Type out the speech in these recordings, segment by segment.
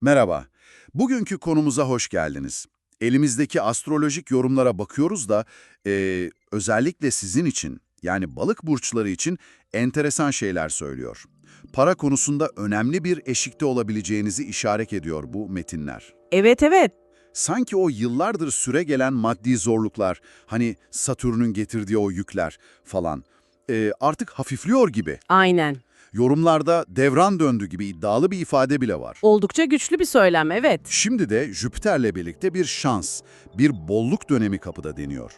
Merhaba. Bugünkü konumuza hoş geldiniz. Elimizdeki astrolojik yorumlara bakıyoruz da eee, özellikle sizin için yani balık burçları için enteresan şeyler söylüyor. Para konusunda önemli bir eşikte olabileceğinizi işaret ediyor bu metinler. Evet evet. Sanki o yıllardır süre gelen maddi zorluklar, hani Satürn'ün getirdiği o yükler falan eee, artık hafifliyor gibi. Aynen. Yorumlarda devran döndü gibi iddialı bir ifade bile var. Oldukça güçlü bir söylem evet. Şimdi de Jüpiter'le birlikte bir şans, bir bolluk dönemi kapıda deniyor.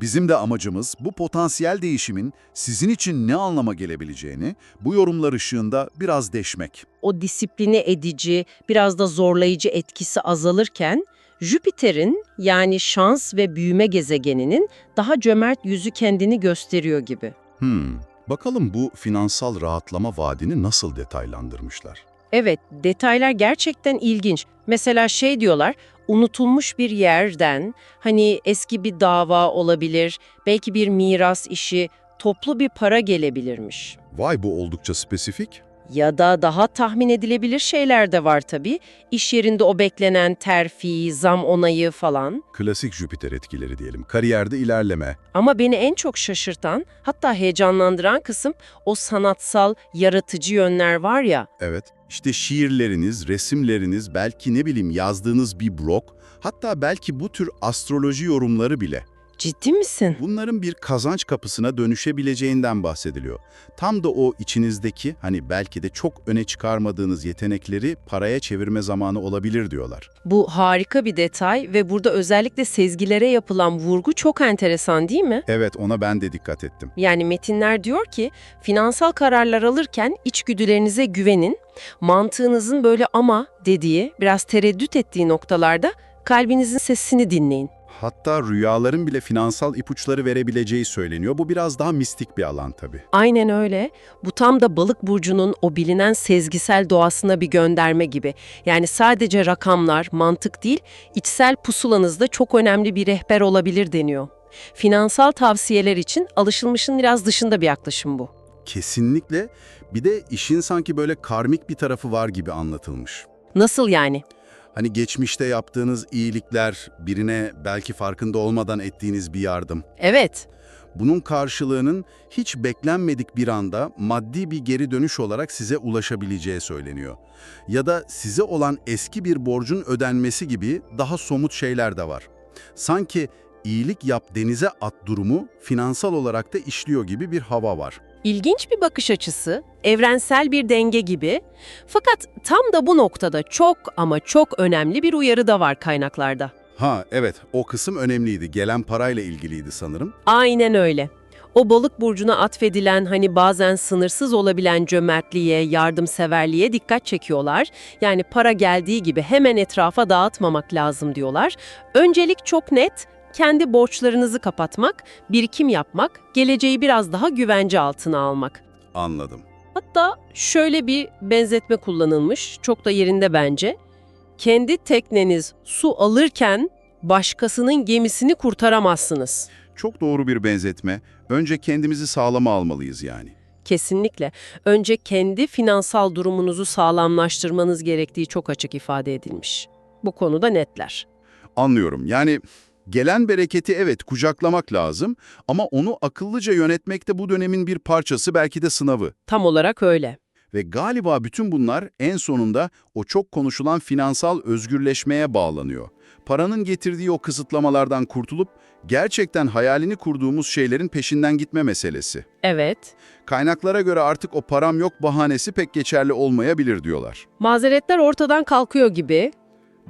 Bizim de amacımız bu potansiyel değişimin sizin için ne anlama gelebileceğini bu yorumlar ışığında biraz deşmek. o disipline edici, biraz da zorlayıcı etkisi azalırken Jüpiter'in yani şans ve büyüme gezegeninin daha cömert yüzü kendini gösteriyor gibi. Hmm, bakalım bu finansal rahatlama vaadini nasıl detaylandırmışlar? Evet, detaylar gerçekten ilginç. Mesela şey diyorlar, unutulmuş bir yerden, hani eski bir dava olabilir, belki bir miras işi, toplu bir para gelebilirmiş. Vay bu oldukça spesifik. Ya da daha tahmin edilebilir şeyler de var tabii. İş yerinde o beklenen terfi, zam onayı falan. Klasik Jüpiter etkileri diyelim. Kariyerde ilerleme. Ama beni en çok şaşırtan, hatta heyecanlandıran kısım o sanatsal, yaratıcı yönler var ya. Evet. İşte şiirleriniz, resimleriniz, belki ne bileyim yazdığınız bir blog, hatta belki bu tür astroloji yorumları bile. Ciddi misin? Bunların bir kazanç kapısına dönüşebileceğinden bahsediliyor. Tam da o içinizdeki hani belki de çok öne çıkarmadığınız yetenekleri paraya çevirme zamanı olabilir diyorlar. Bu harika bir detay ve burada özellikle sezgilere yapılan vurgu çok enteresan değil mi? Evet ona ben de dikkat ettim. Yani metinler diyor ki, finansal kararlar alırken içgüdülerinize güvenin, mantığınızın böyle ama dediği, biraz tereddüt ettiği noktalarda kalbinizin sesini dinleyin. Hatta rüyaların bile finansal ipuçları verebileceği söyleniyor. Bu biraz daha mistik bir alan tabii. Aynen öyle. Bu tam da balık burcunun o bilinen sezgisel doğasına bir gönderme gibi. Yani sadece rakamlar, mantık değil, içsel pusulanızda çok önemli bir rehber olabilir deniyor. Finansal tavsiyeler için alışılmışın biraz dışında bir yaklaşım bu. Kesinlikle. Bir de işin sanki böyle karmik bir tarafı var gibi anlatılmış. Nasıl yani? Hani geçmişte yaptığınız iyilikler, birine belki farkında olmadan ettiğiniz bir yardım. Evet. Bunun karşılığının hiç beklenmedik bir anda maddi bir geri dönüş olarak size ulaşabileceği söyleniyor. Ya da size olan eski bir borcun ödenmesi gibi daha somut şeyler de var. Sanki iyilik yap denize at durumu finansal olarak da işliyor gibi bir hava var. İlginç bir bakış açısı, evrensel bir denge gibi. Fakat tam da bu noktada çok ama çok önemli bir uyarı da var kaynaklarda. Ha evet o kısım önemliydi. Gelen parayla ilgiliydi sanırım. Aynen öyle. O balık burcuna atfedilen hani bazen sınırsız olabilen cömertliğe, yardımseverliğe dikkat çekiyorlar. Yani para geldiği gibi hemen etrafa dağıtmamak lazım diyorlar. Öncelik çok net, kendi borçlarınızı kapatmak, birikim yapmak, geleceği biraz daha güvence altına almak. Anladım. Hatta şöyle bir benzetme kullanılmış, çok da yerinde bence. Kendi tekneniz su alırken başkasının gemisini kurtaramazsınız. Çok doğru bir benzetme. Önce kendimizi sağlama almalıyız yani. Kesinlikle. Önce kendi finansal durumunuzu sağlamlaştırmanız gerektiği çok açık ifade edilmiş. Bu konuda netler. Anlıyorum. Yani gelen bereketi evet kucaklamak lazım ama onu akıllıca yönetmek de bu dönemin bir parçası belki de sınavı. Tam olarak öyle. Ve galiba bütün bunlar en sonunda o çok konuşulan finansal özgürleşmeye bağlanıyor. Paranın getirdiği o kısıtlamalardan kurtulup gerçekten hayalini kurduğumuz şeylerin peşinden gitme meselesi. Evet. Kaynaklara göre artık o param yok bahanesi pek geçerli olmayabilir diyorlar. Mazeretler ortadan kalkıyor gibi.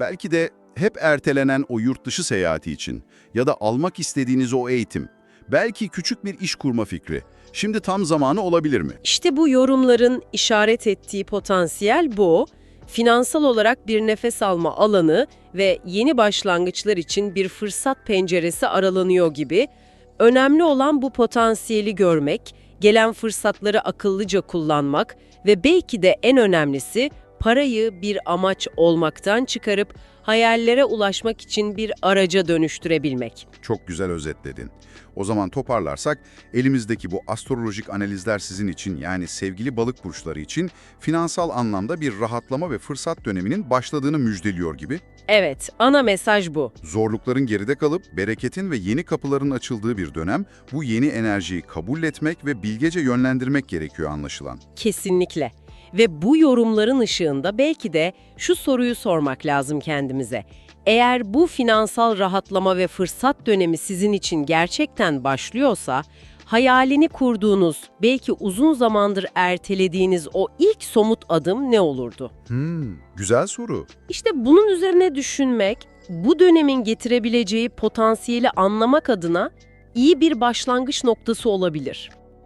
Belki de hep ertelenen o yurt dışı seyahati için ya da almak istediğiniz o eğitim, belki küçük bir iş kurma fikri. Şimdi tam zamanı olabilir mi? İşte bu yorumların işaret ettiği potansiyel bu. Finansal olarak bir nefes alma alanı ve yeni başlangıçlar için bir fırsat penceresi aralanıyor gibi. Önemli olan bu potansiyeli görmek, gelen fırsatları akıllıca kullanmak ve belki de en önemlisi parayı bir amaç olmaktan çıkarıp hayallere ulaşmak için bir araca dönüştürebilmek. Çok güzel özetledin. O zaman toparlarsak elimizdeki bu astrolojik analizler sizin için yani sevgili balık burçları için finansal anlamda bir rahatlama ve fırsat döneminin başladığını müjdeliyor gibi. Evet, ana mesaj bu. Zorlukların geride kalıp bereketin ve yeni kapıların açıldığı bir dönem bu yeni enerjiyi kabul etmek ve bilgece yönlendirmek gerekiyor anlaşılan. Kesinlikle. Ve bu yorumların ışığında belki de şu soruyu sormak lazım kendimize. Eğer bu finansal rahatlama ve fırsat dönemi sizin için gerçekten başlıyorsa, hayalini kurduğunuz, belki uzun zamandır ertelediğiniz o ilk somut adım ne olurdu? Hmm, güzel soru. İşte bunun üzerine düşünmek, bu dönemin getirebileceği potansiyeli anlamak adına iyi bir başlangıç noktası olabilir.